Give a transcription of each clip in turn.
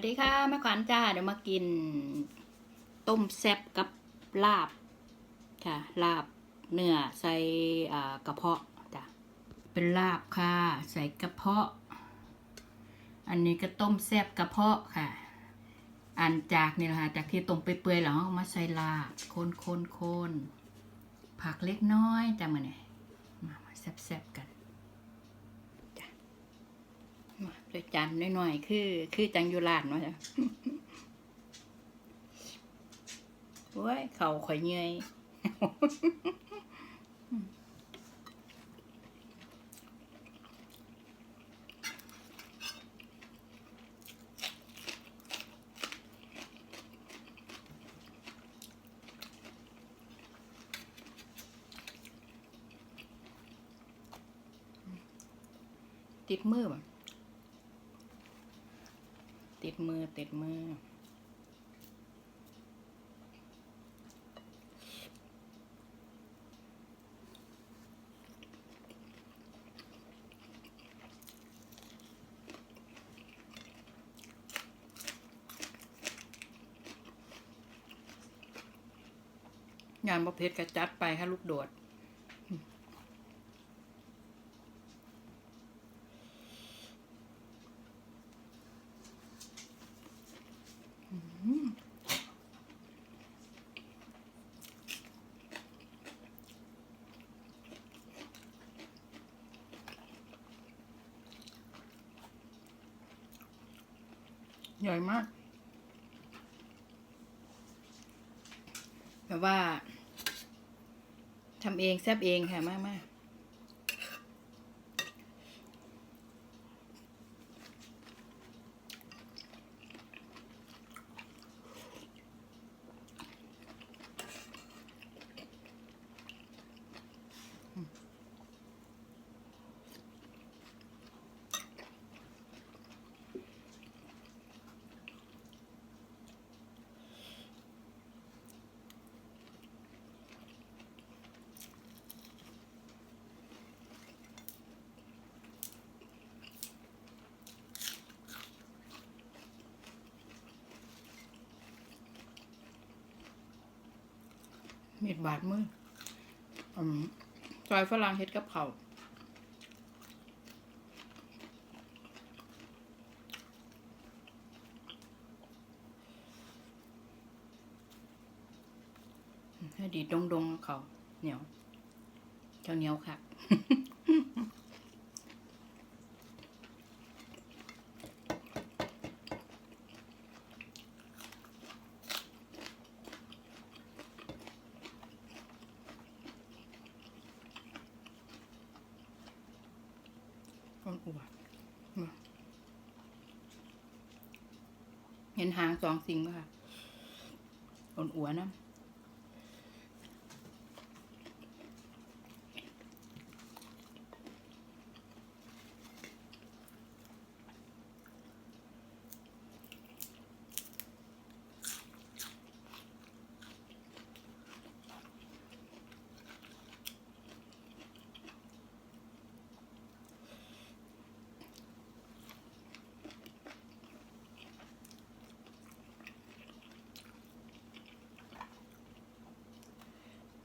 วัสดีค่ะแม่ขวัญจ้าเดี๋ยวมากิน ต้มแซ่บกับลาบค่ะลาบเนื้อใส่กระเพาะจ้ะเป็นลาบค่ะ ใส่กระเพาะ อันนี้ก็ต้มแซ่บกระเพาะค่ะ อันจากนี่แหละค่ะจากที่ต้มไปเปื่อยๆแล้วเอมาใส่ลาบคนคนคนผักเล็กน้อยจ้ะมาเนี่ยมามาแซ่บๆกัน ด้วยจานน้อยๆคือ คือจังยูรานเนาะจ้ะโอ้ย เขาข่อยเงยติดมือบ่ะ ติดมือติดมือ งานประเภทกระจัดไปค่ะลูกโดด ใหญ่มาก แบบว่าทำเองแซบเองค่ะมากมาก มีดบาดมืออืมซอยฝรั่งเฮ็ดกับเขาให้ดีดงดงๆเขาเหนียวเจ้าเหนียวค่ะ ก้อนอวดมาเห็นหางสองสิ่งป่ะค่ะก้อนอ้วนนะ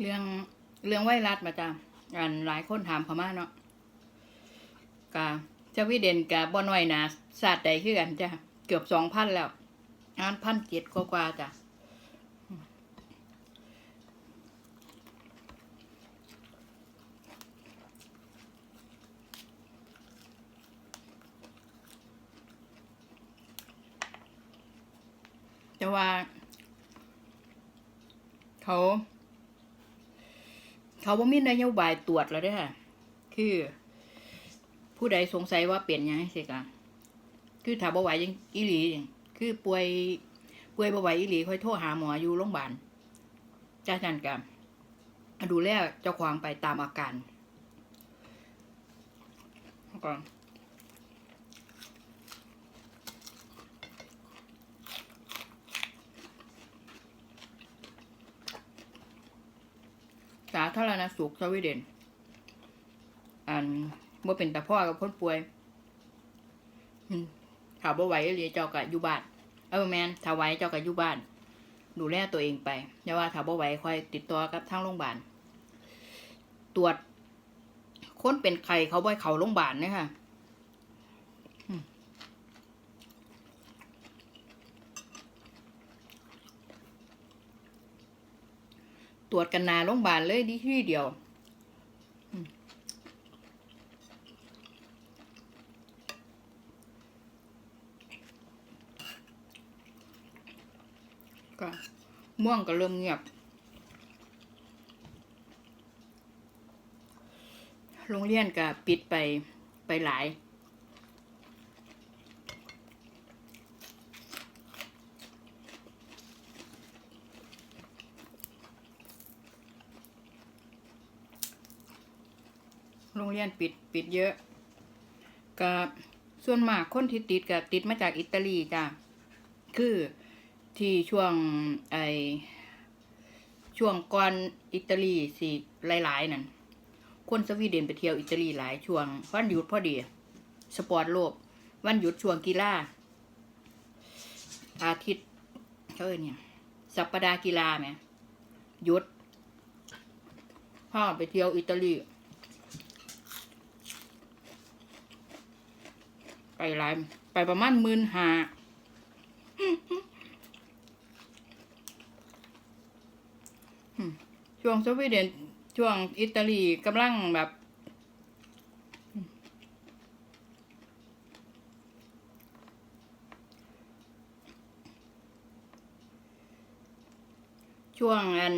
เรื่องเรื่องไวรัสมาจ้ะอันหลายคนถามเขามาเนาะกาเจ้าวิเด่นกับบอน้อยนาศาสตร์ใดคือกันจ้ะเกือบสองพันแล้วงานพันเจ็ดกว่าจ้ะแต่ว่า เขา เขาบ่มีนโยบายตรวจแล้วเด้อค่ะ คือ ผู้ใดสงสัยว่าเปลี่ยนยังไงสิกะคือถ้าบ่ไหวยังอีหลีจังคือป่วยป่วยบ่ไหวอีหลีค่อยโทรหาหมออยู่โรงพยาบาลจ้าจันกันดูแลเจ้าของไปตามอาการก่อนาธารณสุขสวีเดน อันบ่เป็นตาพ่อกับคนป่วยถ้าบ่ไหวอีหลีเจ้าก็อยู่บ้าน เออแมนถ้าไหว้เจ้าก็อยู่บ้าน ดูแลตัวเองไปอย่าว่าถ้าบ่ไหวค่อยติดต่อกับทางโรงพยาบาล ตรวจคนเป็นไข้เขาบ่อยเขาโรงพยาบาลเนี่ยค่ะ ตรวจกันนาโรงพยาบาลเลยดีที่เดียวก็ม่วงก็เริ่มเงียบ โรงเรียนก็ปิดไปไปหลาย โรงเรียนปิดปิดเยอะกับส่วนมากคนที่ติดกับติดมาจากอิตาลีจ้ะคือที่ช่วงไอช่วงก่อนอิตาลีสิหลายๆนั่นคนสวีเดนไปเที่ยวอิตาลีหลายช่วงวันหยุดพอดี สปอร์ตโลก วันหยุดช่วงกีฬาอาทิตย์เขาเอิ้นเนี่ย สัปดาห์กีฬาไหมหยุดพ่อไปเที่ยวอิตาลี ไปหลายไปประมาณหมื่นหาช่วงสวีเดนช่วงอิตาลีกำลังแบบช่วงอัน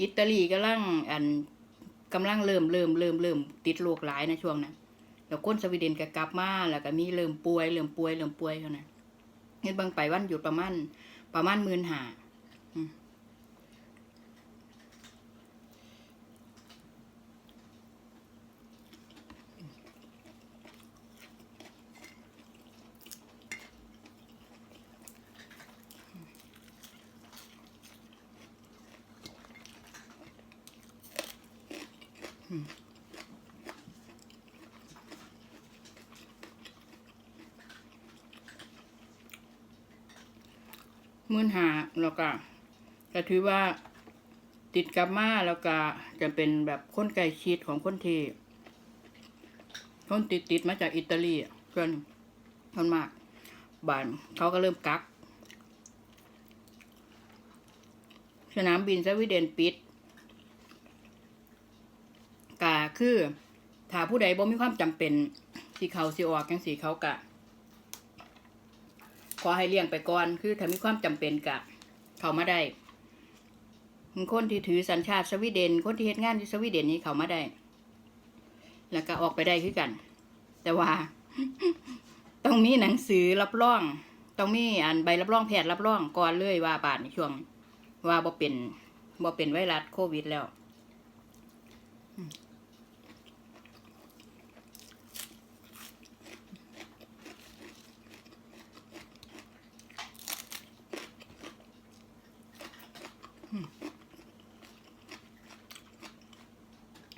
อิตาลีกำลังอันกำลังเริ่มเริ่มเริ่มเริ่มติดโรคหลายในะช่วงนั้น แล้วคนสวีเดนก็กลับมา แล้วก็มีเริ่มป่วยเริ่มป่วยเริ่มป่วยเท่านั้นเฮ็ดเบางไปวันหยุดประมาณประมาณหมื่นหาหมื่ นหาแล้วก็ก็ถือว่าติดกับมาแล้วก็จะเป็นแบบคนใกล้ชิดของคนที่คนติดติดมาจากอิตาลีอะเพื่อนคนมากบ้านเขาก็เริ่มกัก สนามบินสวีเดนปิดก็คือ ถ้าผู้ใดบ่มีความจำเป็นสิเขาสิออกจังสีเขากะ ขอให้เลี่ยงไปก่อน คือถ้ามีความจำเป็นกะเข้ามาได้คนที่ถือสัญชาติสวีเดน คนที่เฮ็ดงานที่สวีเดนนี้เข้ามาได้ แล้วก็ออกไปได้คือกัน แต่ว่า ต้องมีหนังสือรับรอง ต้องมีอันใบรับรองแพทย์รับรองก่อนเลยว่าบาดในช่วง ว่าบ่เป็นบ่เป็นไวรัสโควิดแล้ว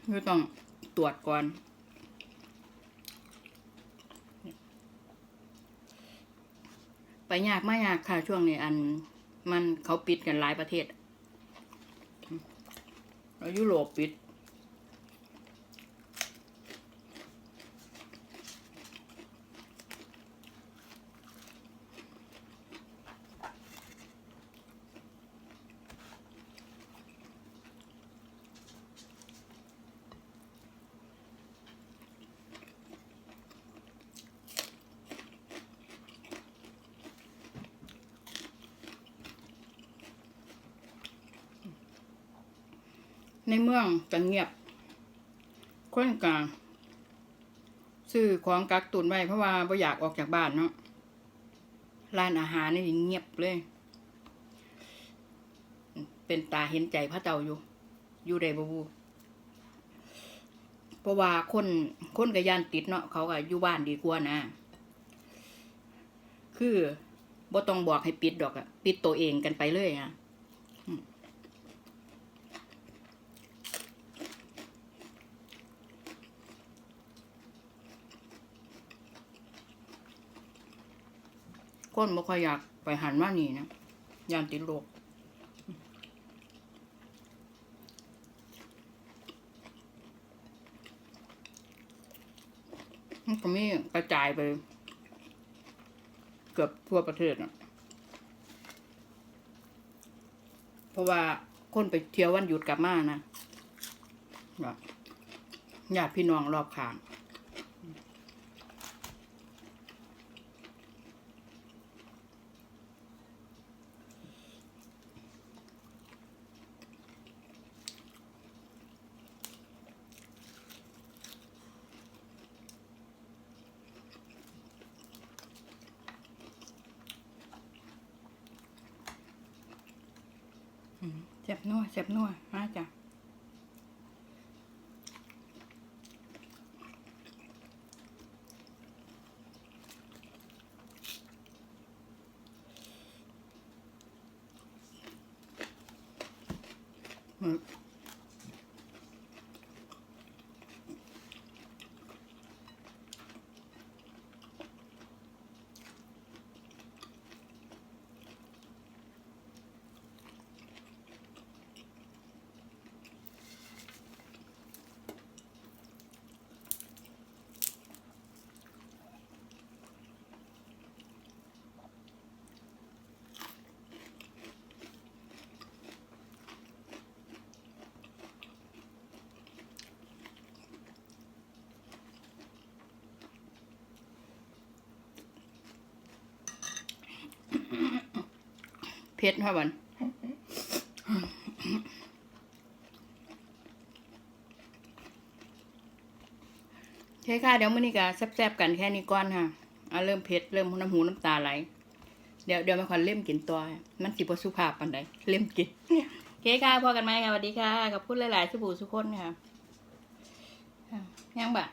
คือต้องตรวจก่อนไปยากไม่ยากค่ะช่วงนี้อันมันเขาปิดกันหลายประเทศแล้วยุโรปปิด ในเมืองก็เงียบ คนกลางซื้อของกักตุนไว้เพราะว่าบ่อยากออกจากบ้านเนาะร้านอาหารนี่เงียบเลย เป็นตาเห็นใจพระเจ้าอยู่ อยู่ได้บ่บูเพราะว่าคนคนกับยานติดเนาะเขาก็อยู่บ้านดีกว่านะ คือบ่ต้องบอกให้ปิดดอกอะปิดตัวเองกันไปเลยอะ คนบ่ค่อยอยากไปหันมานี่นะยานติดโรคมันก็มีกระจายไป เกือบทั่วประเทศอะเพราะว่าคนไปเที่ยววันหยุดกลับมานะญาติพี่น้องรอบข้าง อืมเจ็ บนัวเจ็บนัวมาจ้ะอืม เผ็ดค่ะวันโอเคค่ะเดี๋ยวมื้อนี้ก็แซ่บๆกันแค่นี้ก่อนค่ะอะเริ่มเผ็ดเริ่มน้ำหูน้ำตาไหล เดี๋ยวเดี๋ยวมาขอเล่มกินตัวมันสิบ่สุภาพปานใดเล่มกินโอเคค่ะพอกันไหมค่ะสวัสดีค่ะขอบคุณหลายๆสุบูสุกคนค่ะอะยังบะ